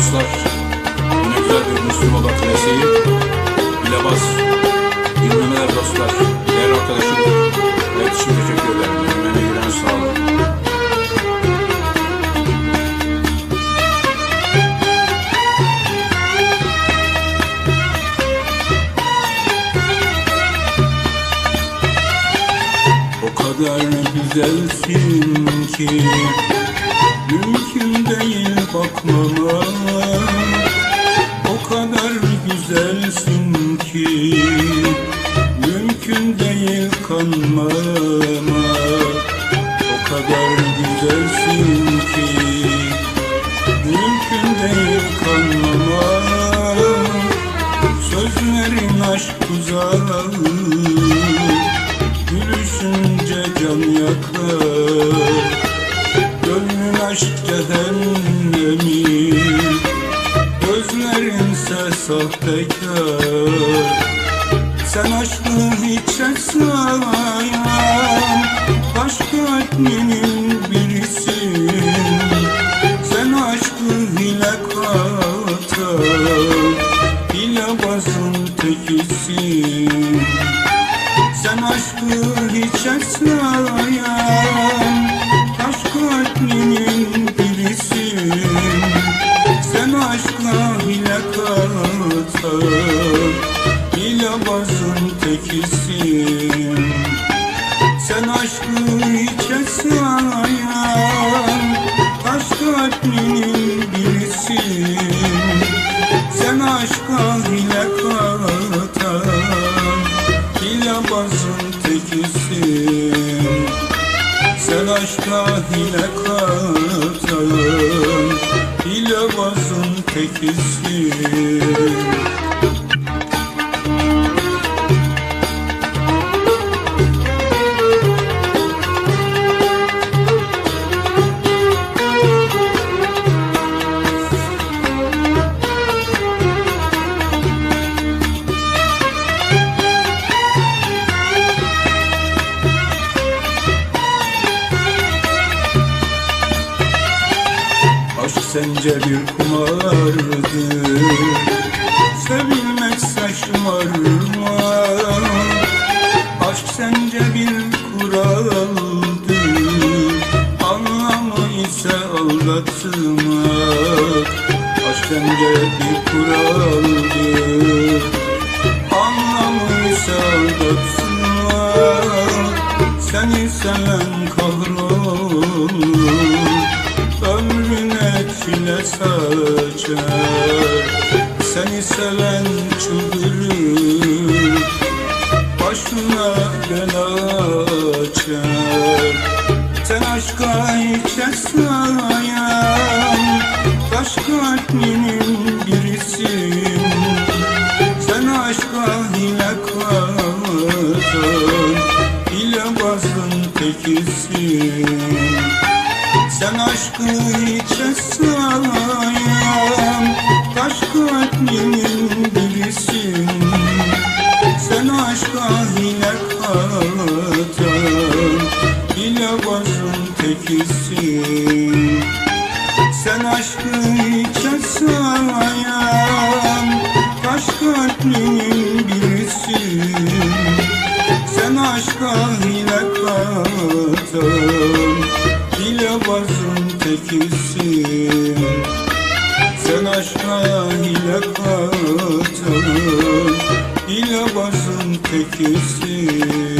dostlar. Yine güzel bir Müslüm Baba klasiği. Bilebaz. Dinlemeler dostlar. Değerli arkadaşım. İletişim teşekkür ederim. Dinlemene yüreğine sağlık. O kadar güzelsin ki Mümkün değil bakmama. O kadar güzelsin ki Mümkün değil kanmama. O kadar güzelsin ki Mümkün değil kanmama. Sözlerin aşk tuzağı Gülüşünce can yakar aşk cehennemi Gözlerinse sahtekar Sen aşkı hiçe sayan Başka etmenin birisin. Sen aşkı hile katan Hilebazın tekisin. Sen aşkı hiçe sayan Taş kalbinin aşkla hile katan Hilebazın tekisin. Sen aşkı hiçe sayan Taş kalbinin birisin. Sen aşka hile katan Hilebazın tekisin. Sen aşka hile katan Hilebazın tekisin sence bir kumardır Sevilmekse şımarma Aşk sence bir kuraldır. Anlamı ise aldatmak Aşk sence bir kuraldır. Anlamı ise aldatmak Seni seven kahrolur saçar Seni seven çıldırır. Başına bela açar. Sen aşka hiçe sayan Taş kalbinin birisin. Sen aşka hile katan Hilebazın tekisin sen aşkı hiçe sayan Taş kalbinin birisin Sen aşka hile katan Hilebazın tekisin. Sen aşkı hiçe sayan Taş kalbinin birisin Sen aşka hile katan Hilebazın tekisin Sen aşka hile katan Hilebazın tekisin Dinlemeler